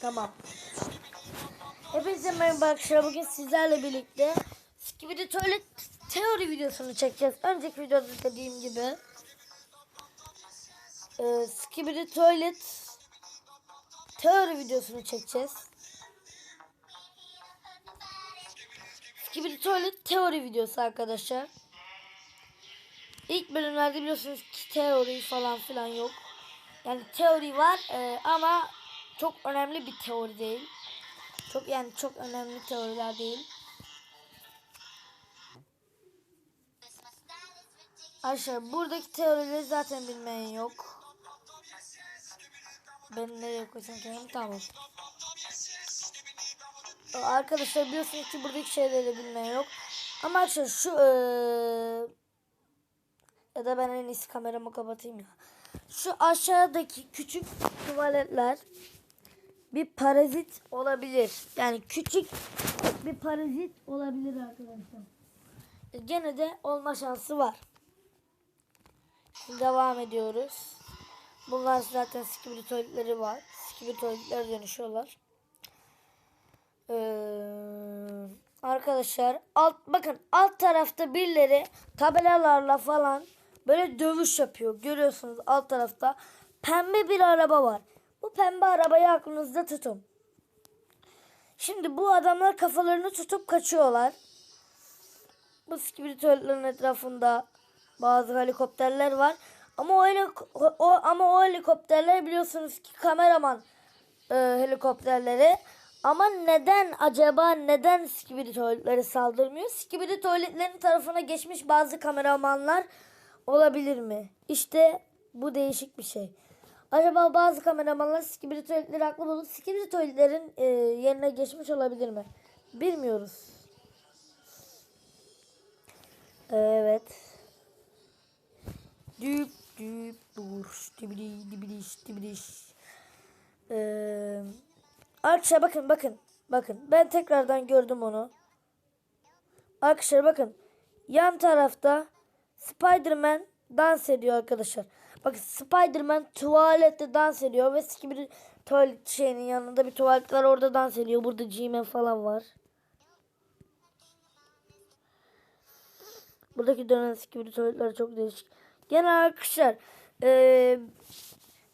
Tamam. Hepinize merhaba arkadaşlar. Bugün sizlerle birlikte Skibidi Tuvalet teori videosunu çekeceğiz. Önceki videoda dediğim gibi e, Skibidi Tuvalet teori videosunu çekeceğiz. Skibidi Tuvalet teori videosu arkadaşlar. İlk bölümlerde biliyorsunuz ki teori falan filan yok. Yani teori var e, ama çok önemli bir teori değil. Çok yani çok önemli teoriler değil. Arkadaşlar buradaki teorileri zaten bilmeyen yok. Ben nereye koysam kendimi tamam. Arkadaşlar biliyorsunuz ki buradaki şeyleri bilmeyen yok. Ama arkadaşlar şu eee ya da ben en iyisi kameramı kapatayım ya. Şu aşağıdaki küçük tuvaletler bir parazit olabilir. Yani küçük bir parazit olabilir arkadaşlar. E, Gene de olma şansı var. Şimdi devam ediyoruz. Bunlar zaten skibidi tuvaletleri var. Skibidi tuvaletler dönüşüyorlar. Ee, arkadaşlar alt bakın alt tarafta birileri tabelalarla falan böyle dövüş yapıyor. Görüyorsunuz alt tarafta pembe bir araba var. Bu pembe arabayı aklınızda tutun. Şimdi bu adamlar kafalarını tutup kaçıyorlar. Bu skibritörlerin etrafında bazı helikopterler var. Ama o, helik- o ama o helikopterler biliyorsunuz ki kameraman e, helikopterleri. Ama neden acaba neden skibidi tuvaletleri saldırmıyor? Skibidi tuvaletlerin tarafına geçmiş bazı kameramanlar olabilir mi? İşte bu değişik bir şey. Acaba bazı kameramanlar skibidi tuvaletleri haklı bulup skibidi tuvaletlerin e, yerine geçmiş olabilir mi? Bilmiyoruz. Evet. Düp düp dur. Dibidi dibidi dibidi. Ee, arkadaşlar bakın bakın. Bakın ben tekrardan gördüm onu. Arkadaşlar bakın. Yan tarafta Spider-Man dans ediyor arkadaşlar. Bakın Spider-Man tuvalette dans ediyor ve bir tuvalet şeyinin yanında bir tuvalet var orada dans ediyor. Burada G-Man falan var. Buradaki dönen skibidi tuvaletler çok değişik. Gene arkadaşlar eee,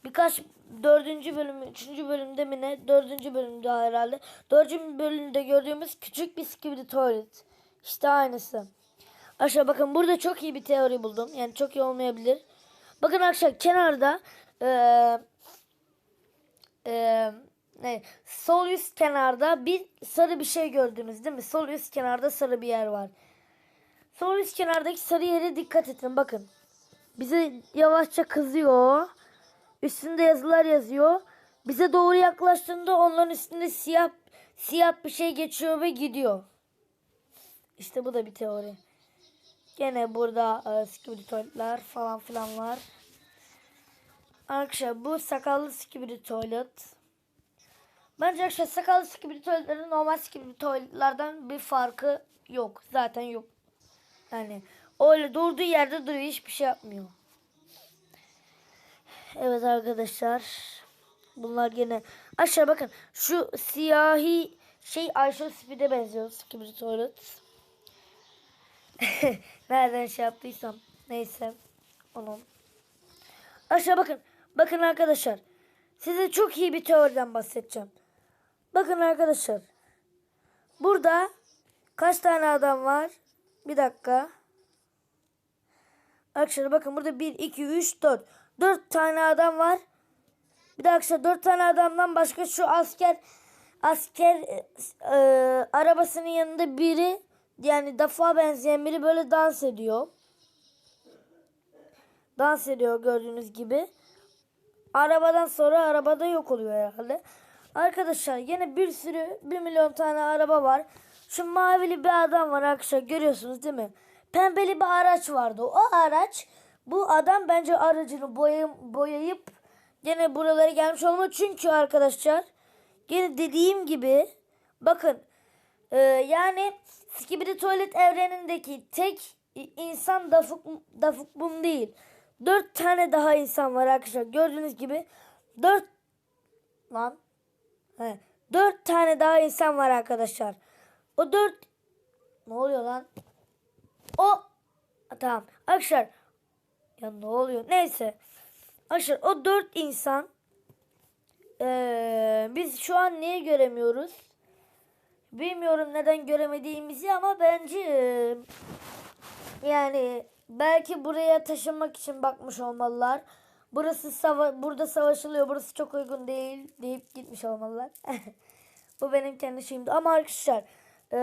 birkaç dördüncü bölüm, üçüncü bölümde mi ne? Dördüncü bölümde herhalde. Dördüncü bölümde gördüğümüz küçük bir skibidi tuvalet. İşte aynısı. Aşağı bakın burada çok iyi bir teori buldum. Yani çok iyi olmayabilir. Bakın aşağı kenarda eee eee ne? Sol üst kenarda bir sarı bir şey gördünüz değil mi? Sol üst kenarda sarı bir yer var. Sol üst kenardaki sarı yere dikkat edin bakın. Bize yavaşça kızıyor. Üstünde yazılar yazıyor. Bize doğru yaklaştığında onların üstünde siyah siyah bir şey geçiyor ve gidiyor. İşte bu da bir teori. Gene burada e, skibidi tuvaletler falan filan var. Arkadaşlar bu sakallı skibidi tuvalet. Bence arkadaşlar sakallı skibidi tuvaletlerin normal skibidi tuvaletlerden bir farkı yok. Zaten yok. Yani öyle durduğu yerde duruyor. Hiçbir şey yapmıyor. Evet arkadaşlar. Bunlar gene aşağı bakın. Şu siyahi şey Ayşe Speed'e benziyor. Skibidi tuvalet. Nereden şey yaptıysam. Neyse. Onun. Aşağı bakın. Bakın arkadaşlar. Size çok iyi bir teoriden bahsedeceğim. Bakın arkadaşlar. Burada kaç tane adam var? Bir dakika. Arkadaşlar bakın burada 1, 2, 3, 4. 4 tane adam var. Bir de arkadaşlar 4 tane adamdan başka şu asker asker e, e, arabasının yanında biri yani dafa benzeyen biri böyle dans ediyor. Dans ediyor gördüğünüz gibi. Arabadan sonra arabada yok oluyor herhalde. Arkadaşlar yine bir sürü bir milyon tane araba var. Şu mavili bir adam var arkadaşlar görüyorsunuz değil mi? Pembeli bir araç vardı. O araç bu adam bence aracını boyayıp, boyayıp gene buralara gelmiş olmalı. Çünkü arkadaşlar gene dediğim gibi bakın e, yani Skibidi Tuvalet evrenindeki tek insan Dafuk, Dafuk Bum değil. Dört tane daha insan var arkadaşlar. Gördüğünüz gibi dört lan He, dört tane daha insan var arkadaşlar. O dört... Ne oluyor lan? O... Tamam. Arkadaşlar... Ya ne oluyor? Neyse. Arkadaşlar o dört insan... Ee, biz şu an niye göremiyoruz? Bilmiyorum neden göremediğimizi ama bence... yani belki buraya taşınmak için bakmış olmalılar. Burası sava burada savaşılıyor. Burası çok uygun değil deyip gitmiş olmalılar. Bu benim kendi şeyimdi. Ama arkadaşlar e,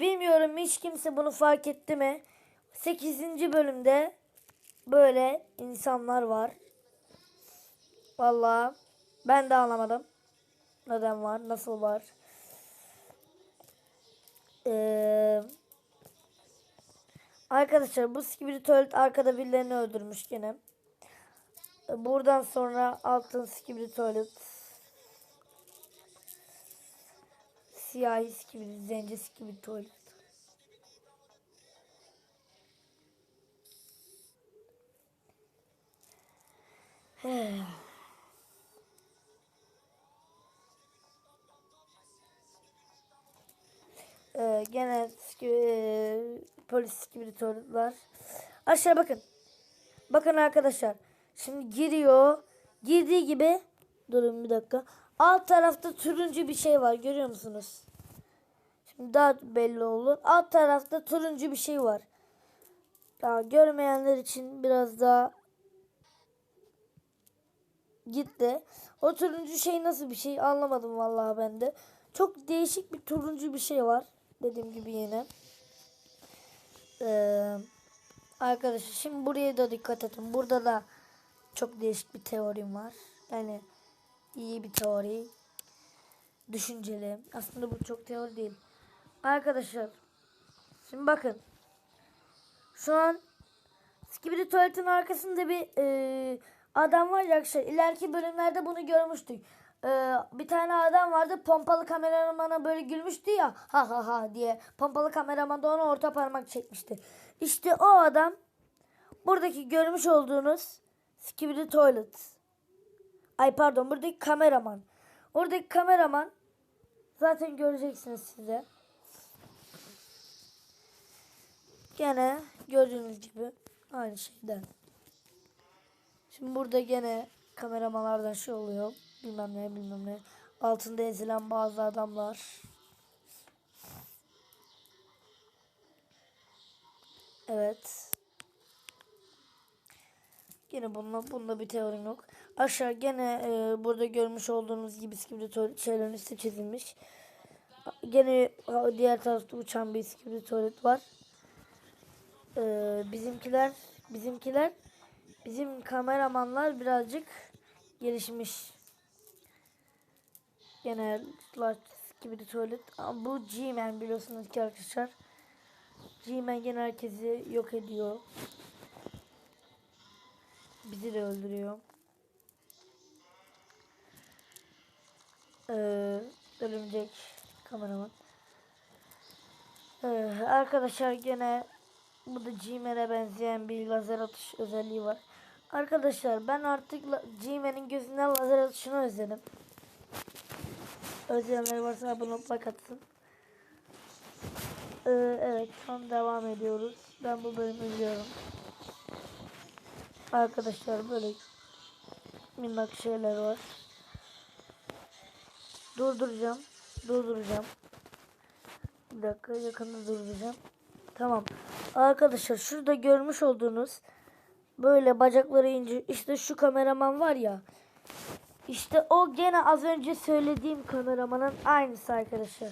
bilmiyorum hiç kimse bunu fark etti mi? 8. bölümde böyle insanlar var. Vallahi ben de anlamadım. Neden var? Nasıl var? Eee Arkadaşlar bu Tuvalet arkada birilerini öldürmüş gene. Buradan sonra altın Skibidi Tuvalet. Siyahi Skibidi, zenci Skibidi Tuvalet. Ee, gene e, polis tuvaletler. Aşağı bakın. Bakın arkadaşlar. Şimdi giriyor. Girdiği gibi durun bir dakika. Alt tarafta turuncu bir şey var. Görüyor musunuz? Şimdi daha belli olur. Alt tarafta turuncu bir şey var. Daha görmeyenler için biraz daha gitti. O turuncu şey nasıl bir şey anlamadım vallahi ben de. Çok değişik bir turuncu bir şey var. Dediğim gibi yine. Ee, arkadaşlar şimdi buraya da dikkat edin. Burada da çok değişik bir teorim var. Yani iyi bir teori. Düşünceli. Aslında bu çok teori değil. Arkadaşlar şimdi bakın. Şu an Skibidi tuvaletin arkasında bir e, adam var ya arkadaşlar. İleriki bölümlerde bunu görmüştük. E, bir tane adam vardı pompalı kameramana böyle gülmüştü ya ha ha ha diye. Pompalı kameraman da ona orta parmak çekmişti. İşte o adam buradaki görmüş olduğunuz Skibidi Toilet. Ay pardon buradaki kameraman. Oradaki kameraman zaten göreceksiniz size. Gene gördüğünüz gibi aynı şeyden. Şimdi burada gene kameramalardan şey oluyor. Bilmem ne bilmem ne. Altında ezilen bazı adamlar. Evet. Gene bununla, bununla bir teorim yok. Aşağı gene e, burada görmüş olduğunuz gibi iskibidi şeylerin üstü çizilmiş. Gene diğer tarafta uçan bir iskibidi tuvalet var. Ee, bizimkiler bizimkiler bizim kameramanlar birazcık gelişmiş. Gene gibi de tuvalet. Ama bu G-Man biliyorsunuz ki arkadaşlar. G-Man gene herkesi yok ediyor. Bizi de öldürüyor. Ee, örümcek kameraman. Ee, arkadaşlar gene Burada G-Man'e benzeyen bir lazer atış özelliği var. Arkadaşlar ben artık G-Man'in gözünden lazer atışını özledim. Özleyenler varsa abone olup like atsın. Ee, evet son devam ediyoruz. Ben bu bölümü izliyorum. Arkadaşlar böyle minnak şeyler var. Durduracağım. Durduracağım. Bir dakika yakında durduracağım. Tamam. Arkadaşlar şurada görmüş olduğunuz böyle bacakları ince işte şu kameraman var ya. İşte o gene az önce söylediğim kameramanın aynısı arkadaşlar.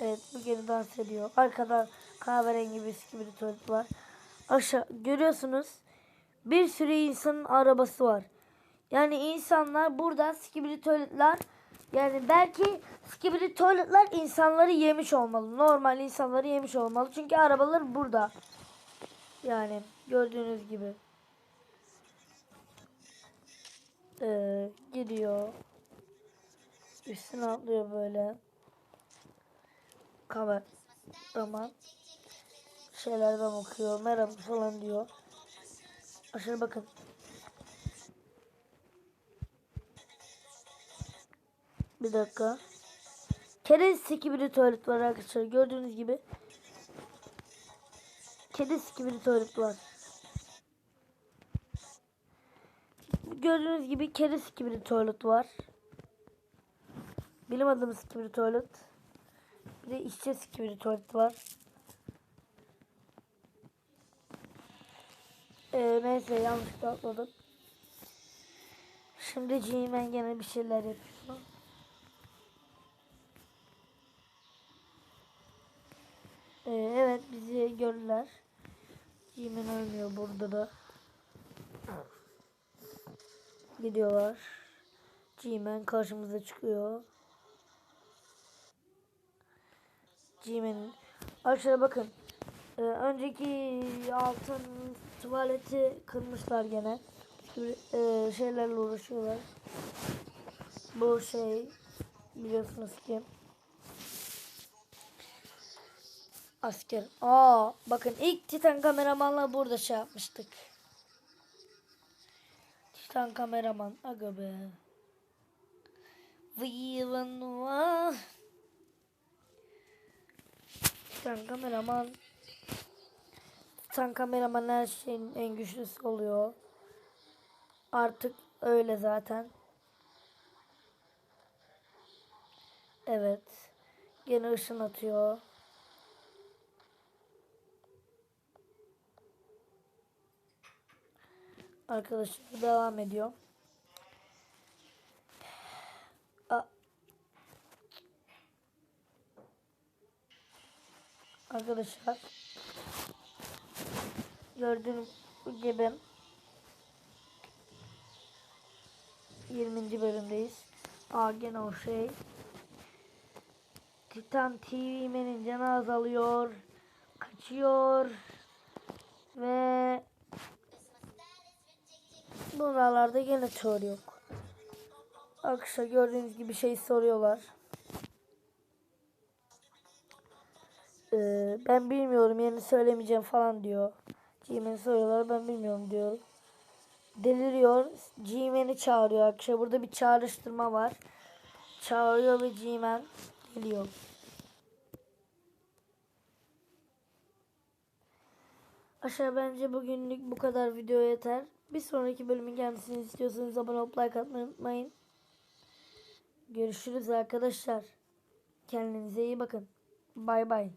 Evet bu gene dans ediyor. Arkada kahverengi gibi tuvalet var. Aşağı görüyorsunuz bir sürü insanın arabası var. Yani insanlar burada skibidi tuvaletler yani belki skibidi tuvaletler insanları yemiş olmalı. Normal insanları yemiş olmalı. Çünkü arabalar burada. Yani gördüğünüz gibi. e, giriyor. Üstüne atlıyor böyle. Kameraman şeylerden okuyor. Merhaba falan diyor. Aşırı bakın. Bir dakika. Kedi siki bir tuvalet var arkadaşlar. Gördüğünüz gibi. Kedi siki bir tuvalet var. Gördüğünüz gibi kedi siki bir tuvalet var. Bilim adamı siki bir tuvalet. Bir de işçi siki bir tuvalet var. Ee, neyse yanlışlıkla atladım. Şimdi G-Man gene bir şeyler yapıyor. Ee, evet bizi gördüler. G-Man ölmüyor burada da. Gidiyorlar. G-Man karşımıza çıkıyor. G-Man'in. Arkadaşlar bakın. Ee, önceki altın tuvaleti kırmışlar gene. Şimdi, e, şeylerle uğraşıyorlar. Bu şey biliyorsunuz ki asker. Aa bakın ilk Titan kameramanla burada şey yapmıştık. Titan kameraman aga be. Vivan va. Titan kameraman. Titan kameraman her şeyin en güçlüsü oluyor. Artık öyle zaten. Evet. Gene ışın atıyor. Arkadaşlar devam ediyor. A- Arkadaşlar gördüğünüz gibi 20. bölümdeyiz. Aa o şey. Titan TV'nin canı azalıyor. Kaçıyor. Ve buralarda gene tör yok. Arkadaşlar gördüğünüz gibi şey soruyorlar. Ee, ben bilmiyorum yerini söylemeyeceğim falan diyor. G-Man'i soruyorlar ben bilmiyorum diyor. Deliriyor. G-Man'i çağırıyor arkadaşlar. Burada bir çağrıştırma var. Çağırıyor ve G-Man geliyor. Aşağı bence bugünlük bu kadar video yeter. Bir sonraki bölümün gelmesini istiyorsanız abone olup like atmayı unutmayın. Görüşürüz arkadaşlar. Kendinize iyi bakın. Bay bay.